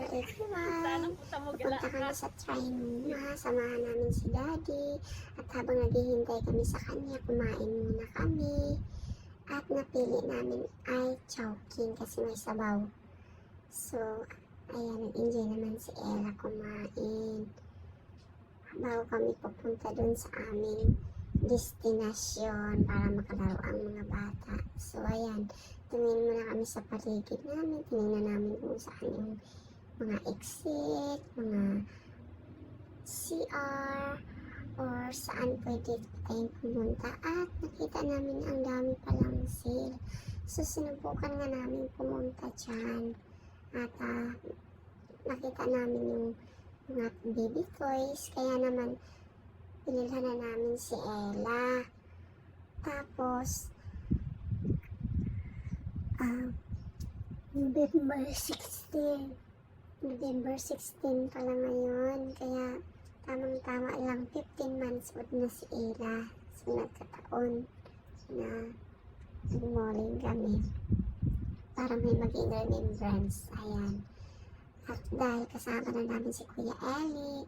Hello everyone! Pupunta kami sa Trinoma. Samahan namin si Daddy. At habang naghihintay kami sa kanya, kumain muna kami. At napili namin ay chowking kasi may sabaw. So, ayan, nag-enjoy naman si Ella kumain. Bago kami pupunta dun sa aming destinasyon para makalaro ang mga bata. So, ayan, tumingin muna kami sa paligid namin. Tinignan namin kung saan yung mga exit, mga CR, or saan pwede tayong pumunta. At nakita namin ang dami palang sale. So, sinubukan nga namin pumunta dyan. At ah, nakita namin yung mga baby toys. Kaya naman, pinilhan na namin si Ella. Tapos, ah, November 16. November 16 pala ngayon. Kaya tamang-tama lang 15 months old na si Ella. So nagkataon na nag-malling kami. Para may maging remembrance. Ayan. At dahil kasama na namin si Kuya Ellie,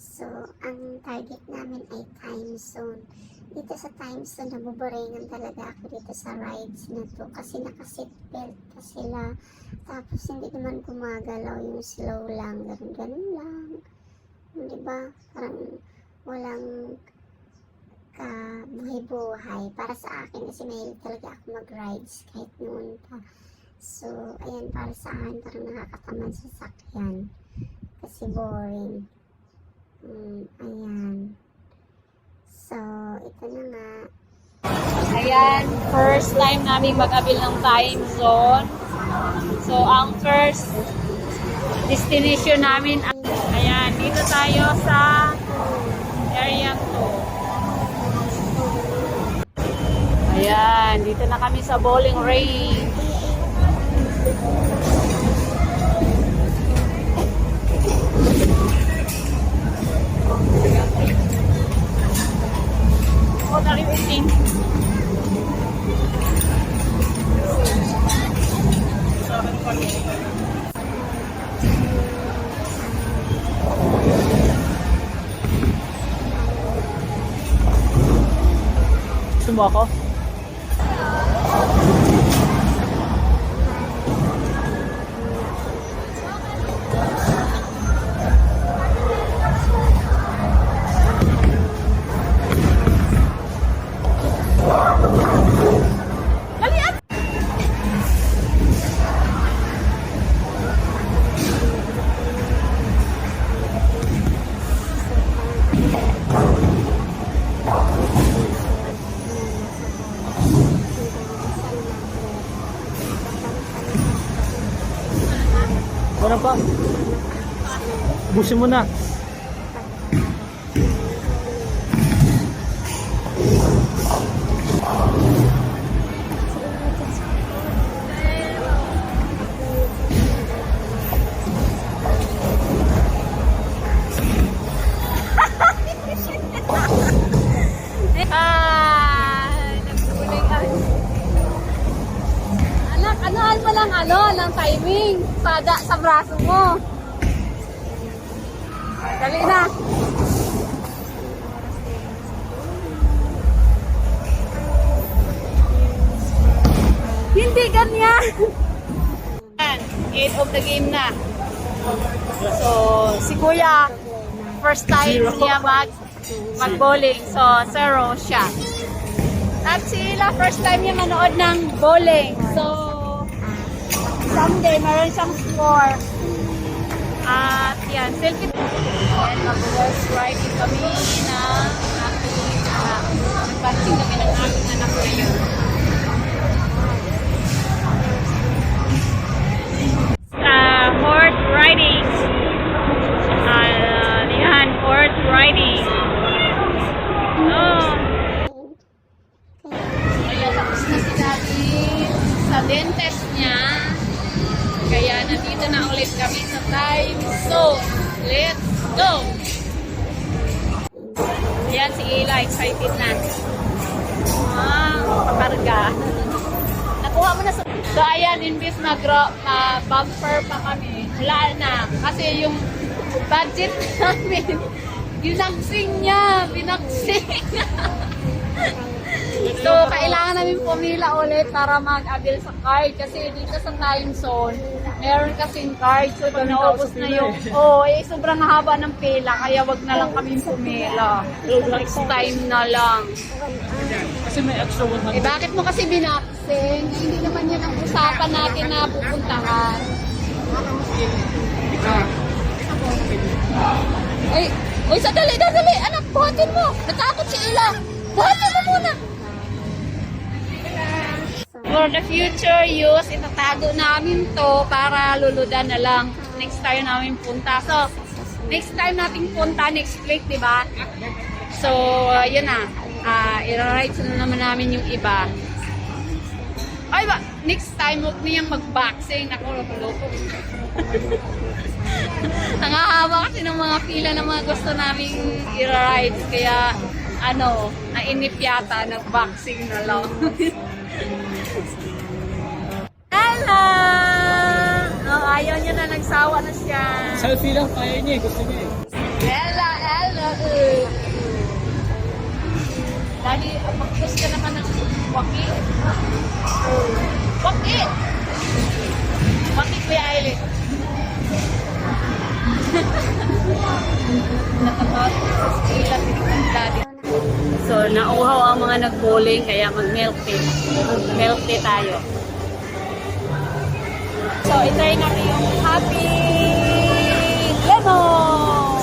so ang target namin ay time zone. Dito sa time zone, nabuboringan talaga ako dito sa rides na to kasi naka-seatbelt pa sila. Tapos hindi naman gumagalaw yung slow lang, ganun ganun lang. Di ba? Parang walang kabuhay-buhay. Para sa akin kasi mahilig talaga ako mag-rides kahit noon pa. So, ayan, para sa akin parang nakakatamad sa sakyan. Kasi boring. Mm, ayan. So, ito na nga. Ayan, first time namin mag-abil ng time zone. So, ang first destination namin, ayan, dito tayo sa area 2. Ayan, dito na kami sa bowling range. Gusto mo Busin mo na. Ah, nagsuling ang... Anak, anuhan mo lang ano, ng timing. Pada sa braso mo. Dali na. Hindi ganyan. End of the game na. So, si Kuya, first time Zero. niya mag mag-bowling. So, zero siya. At si Ila, first time niya manood ng bowling. So, someday, meron siyang score. At yan, selfie. And mag-horse riding kami na aking anak. Nagpansing kami ng aking anak ngayon. uh, horse riding. Uh, yan, horse riding. Oh. Kaya tapos na si Daddy sa dentist niya. Kaya nandito na ulit kami sa time zone. Let's go! Ayan si Ila, excited na. Ah, pakarga. Naku, kuha mo na sa... So, ayan, imbis na, gro- na bumper pa kami, wala na. Kasi yung budget namin, binaksing niya, binaksing. so, kailangan namin pumila ulit para mag-avail sa card. Kasi dito sa time zone, meron kasing card. So, pag naubos na yung... Oh, eh, sobrang haba ng pila. Kaya wag na lang kami pumila. Next time na lang. Kasi may extra 100. Eh, bakit mo kasi binaksing? Hindi naman yan ang usapan natin na pupuntahan. Ay, uy, sadali, sadali! Anak, buhatin mo! Natakot si Ila! Buhatin mo muna! For the future use, itatago namin to para luludan na lang. Next time namin punta. So, next time natin punta, next week, di ba? So, uh, yun na. Uh, i-ride na naman namin yung iba. Ay ba, next time huwag niyang mag-boxing. Ako, loko-loko. Nangahaba kasi ng mga pila ng mga gusto naming i-ride. Kaya, ano, nainip yata, nag-boxing na lang. Ella! Oh, ayaw niya na, nagsawa na siya. Selfie lang, kaya niya eh. Gusto niya eh. Ella, uh. Dali, mag-push ka naman ng waki. Waki! Waki, Kuya Aileen. Nakatot sa skila, tinignan daddy. So, nauhaw ang mga nag-bowling, kaya mag-milk tea. Milk tea tayo. So, itry natin yung Happy Lemon!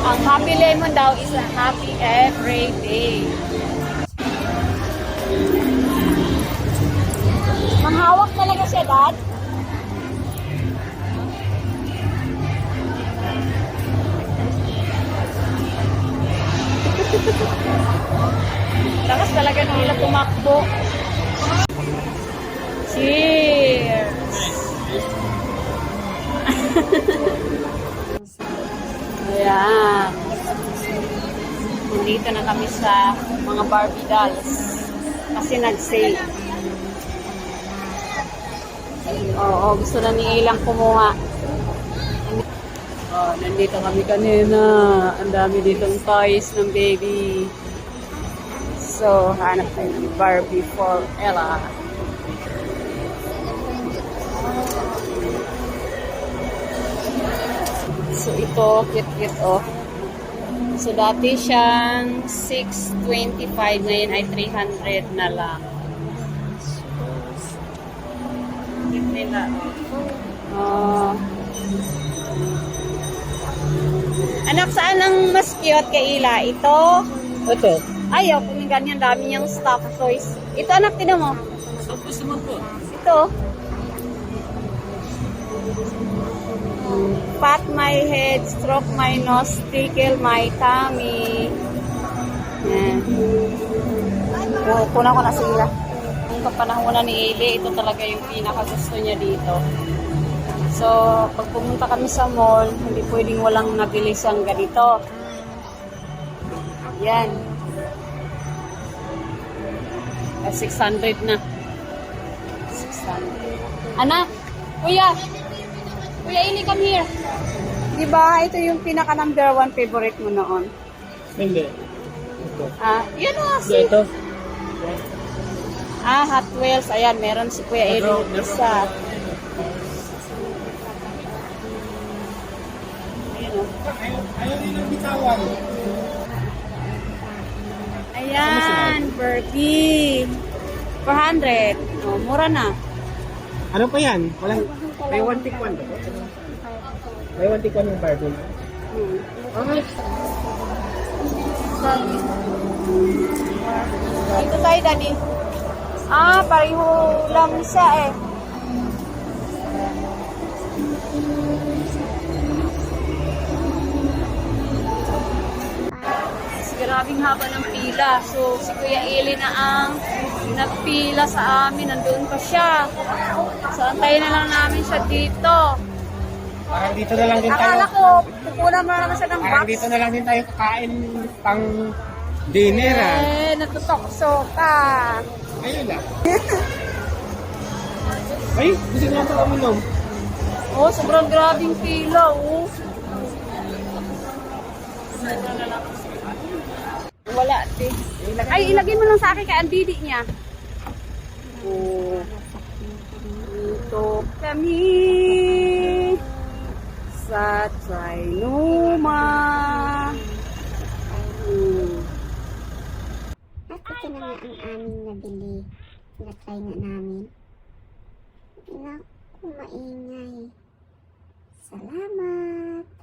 Ang Happy Lemon daw is a happy every day. Manghawak talaga siya, Dad? Ayan. Nandito na kami sa mga Barbie dolls. Kasi nag-sale. Oo, gusto na ni Ilang kumuha. Oh, nandito kami kanina. Ang dami ditong toys ng baby. So, hanap tayo ng Barbie for Ella. So, ito, cute-cute, oh. So, dati siyang 625, ngayon ay 300 na lang. Cute nila, oh. Anak, saan ang mas cute kay Ila? Ito? Ito. Ayaw, kung ganyan, dami niyang stock toys. Ito, anak, tinan mo. So, gusto mo po. Ito. Pat my head, stroke my nose, tickle my tummy. Yan. Oh, kuna ko na sila. Yung kapanahonan ni Eli, ito talaga yung pinakagusto niya dito. So, pag pumunta kami sa mall, hindi pwedeng walang nabili siyang ganito. Yan. Ah, 600 na. 600. Anak, kuya, kuya Ili, come here. Diba, ito yung pinaka number one favorite mo noon. Hindi. Ito. Ah, yun o, So, si, ito. ah, Hot Wheels. Ayan, meron si Kuya meron isa. pa. Ayan o. Ayaw nilang bitawan. Ayan, Barbie. 400. Oh, mura na. Ano pa yan? Walang... May one tick one ba? May one tick one yung Barbie. Hmm. Dito tayo, Daddy. Ah, pareho lang siya eh. Kasi grabing haba ng pila. So, si Kuya Eli na ang nagpila sa amin. Nandun pa siya. So, antayin na lang namin siya dito. Parang dito na lang din tayo. Akala ko, pupunan mo naman siya ng Parang box. dito na lang din tayo kakain pang Dinner ah. Eh, natutokso ka. Ayun lang. Ay, gusto nga ito uminom. Oh, sobrang grabing pila, oh. Wala, te. Ay, ilagay mo lang sa akin kay ang didi niya. Oh. Dito kami sa Trinoma. Hmm. At ito na nga ang aming nabili. Na-try nga namin. Naku, maingay. Salamat.